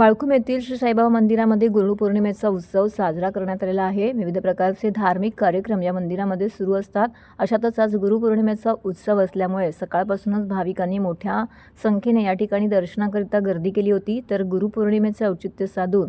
वाळखुम येथील श्री साईबाबा मंदिरामध्ये गुरुपौर्णिमेचा उत्सव साजरा करण्यात आलेला आहे. विविध प्रकारचे धार्मिक कार्यक्रम या मंदिरामध्ये सुरू असतात. अशातच आज गुरुपौर्णिमेचा उत्सव असल्यामुळे सकाळपासूनच भाविकांनी मोठ्या संख्येने या ठिकाणी दर्शनाकरिता गर्दी केली होती. तर गुरुपौर्णिमेचे औचित्य साधून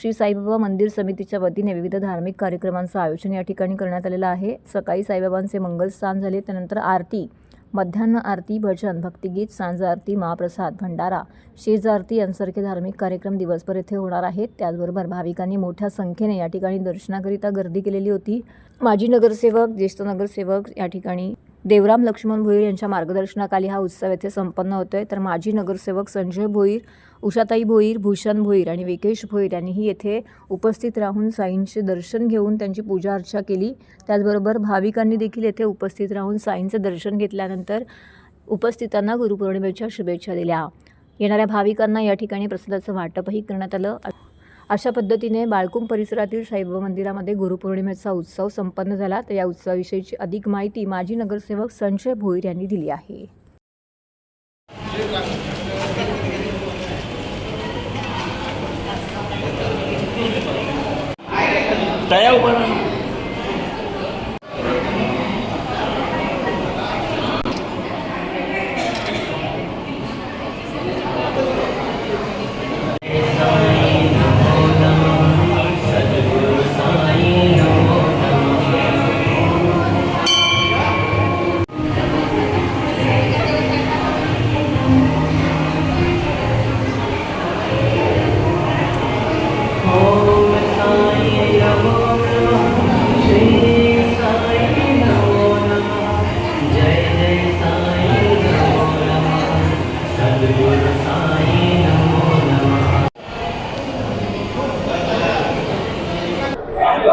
श्री साईबाबा मंदिर समितीच्या वतीने विविध धार्मिक कार्यक्रमांचं आयोजन या ठिकाणी करण्यात आलेलं आहे. सकाळी साईबाबांचे मंगलस्थान झाले त्यानंतर आरती मध्यान्ह आरती भजन भक्तिगीत सांज आरती महाप्रसाद भंडारा शेज आरती यांसारखे धार्मिक कार्यक्रम दिवसभर येथे होणार आहेत. त्याचबरोबर भाविकांनी मोठ्या संख्येने या ठिकाणी दर्शनाकरिता गर्दी केलेली होती. माजी नगरसेवक ज्येष्ठ नगरसेवक या ठिकाणी देवराम लक्ष्मण भोईर यांच्या मार्गदर्शनाखाली हा उत्सव येथे संपन्न होतोय. तर माजी नगरसेवक संजय भोईर उषाताई भोईर भूषण भोईर आणि विकेश भोईर यांनीही येथे उपस्थित राहून साईंचे दर्शन घेऊन त्यांची पूजा अर्चा केली. त्याचबरोबर भाविकांनी देखील येथे उपस्थित राहून साईंचं दर्शन घेतल्यानंतर उपस्थितांना गुरुपौर्णिमेच्या शुभेच्छा दिल्या. येणाऱ्या भाविकांना या ठिकाणी प्रसादाचं वाटपही करण्यात आलं. अशा पद्धतीने बाळकुम परिसरातील साईबाबा मंदिरामध्ये गुरुपौर्णिमेचा उत्सव संपन्न झाला. तर या उत्सवाविषयीची अधिक माहिती माजी नगरसेवक संजय भोईर यांनी दिली आहे. तया उभा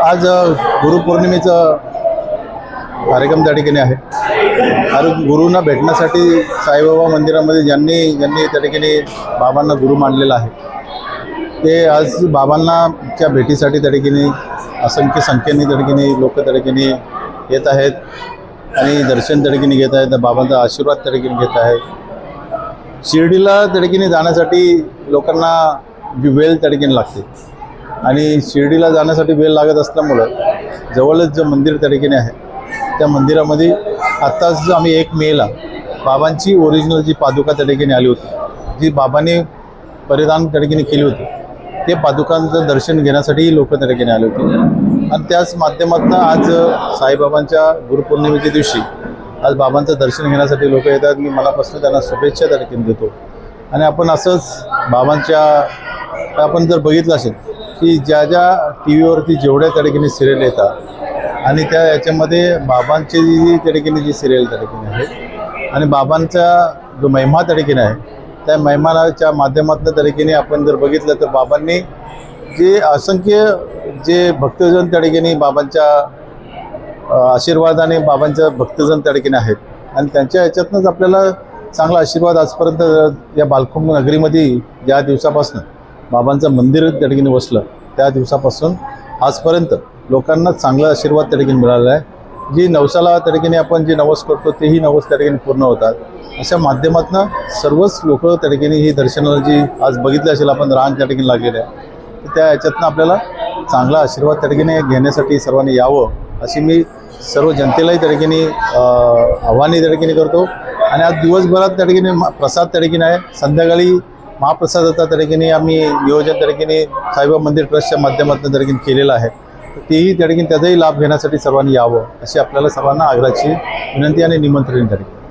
आज गुरुपौर्णिमेचं कार्यक्रम त्या ठिकाणी आहे. आणि गुरुंना भेटण्यासाठी साईबाबा मंदिरामध्ये ज्यांनी ज्यांनी त्या ठिकाणी बाबांना गुरु मानलेला आहे. ते आज बाबांनाच्या भेटीसाठी त्या ठिकाणी असंख्य संख्येने त्या ठिकाणी लोक त्या ठिकाणी येत आहेत आणि दर्शन त्या ठिकाणी घेत आहेत. बाबांचा आशीर्वाद त्या ठिकाणी घेत आहेत. शिर्डीला त्या ठिकाणी जाण्यासाठी लोकांना वेळ त्या ठिकाणी लागते. आणि शिर्डीला जाण्यासाठी वेळ लागत असल्यामुळं जवळच जे मंदिर त्या ठिकाणी आहे त्या मंदिरामध्ये आत्ताच आम्ही एक मेला बाबांची ओरिजिनल जी पादुका त्या ठिकाणी आली होती जी बाबाने परिधान त्या ठिकाणी केली होती ते पादुकांचं दर्शन घेण्यासाठी लोक त्या ठिकाणी आले होते. आणि त्याच माध्यमातून आज साईबाबांच्या गुरुपौर्णिमेच्या दिवशी आज बाबांचं दर्शन घेण्यासाठी लोक येतात. मी मनापासून त्यांना शुभेच्छा त्या ठिकाणी देतो. आणि आपण असंच बाबांच्या आपण जर बघितलं असेल की ज्या ज्या टी व्हीवरती जेवढ्या त्या ठिकाणी सिरियल येतात आणि त्या याच्यामध्ये बाबांची जी त्या ठिकाणी जी सिरियल त्या आहे आणि बाबांचा जो महिमा त्या आहे त्या महिमानाच्या माध्यमातल्या त्या आपण जर बघितलं तर बाबांनी जे असंख्य जे भक्तजन त्या बाबांच्या आशीर्वादाने बाबांच्या भक्तजन त्या आहेत आणि त्यांच्या याच्यातनंच आपल्याला चांगला आशीर्वाद आजपर्यंत या बालकुंभ नगरीमध्ये ज्या दिवसापासून बाबांचं मंदिर त्या ठिकाणी वसलं त्या दिवसापासून आजपर्यंत लोकांना चांगला आशीर्वाद त्या ठिकाणी मिळाला आहे जी नवसाला त्या ठिकाणी आपण जे नवस करतो तेही नवस त्या ठिकाणी पूर्ण होतात अशा माध्यमातून सर्वच लोक त्या ठिकाणी ही दर्शनाला जी आज बघितली असेल आपण रान त्या ठिकाणी लागलेली आहे तर त्या ह्याच्यातनं आपल्याला चांगला आशीर्वाद त्या ठिकाणी घेण्यासाठी सर्वांनी यावं अशी मी सर्व जनतेलाही त्या ठिकाणी आव्हाने त्या ठिकाणी करतो आणि आज दिवसभरात त्या ठिकाणी प्रसाद त्या ठिकाणी आहे संध्याकाळी महाप्रसादाच्या तरीकेने आम्ही नियोजन तरीकेने साईबा साईबाबा मंदिर ट्रस्टच्या माध्यमातून तरीकेने केलेलं आहे. तेही तरीकेने त्याचाही लाभ घेण्यासाठी सर्वांनी यावं अशी आपल्याला सर्वांना आग्रहाची विनंती आणि निमंत्रण तरीके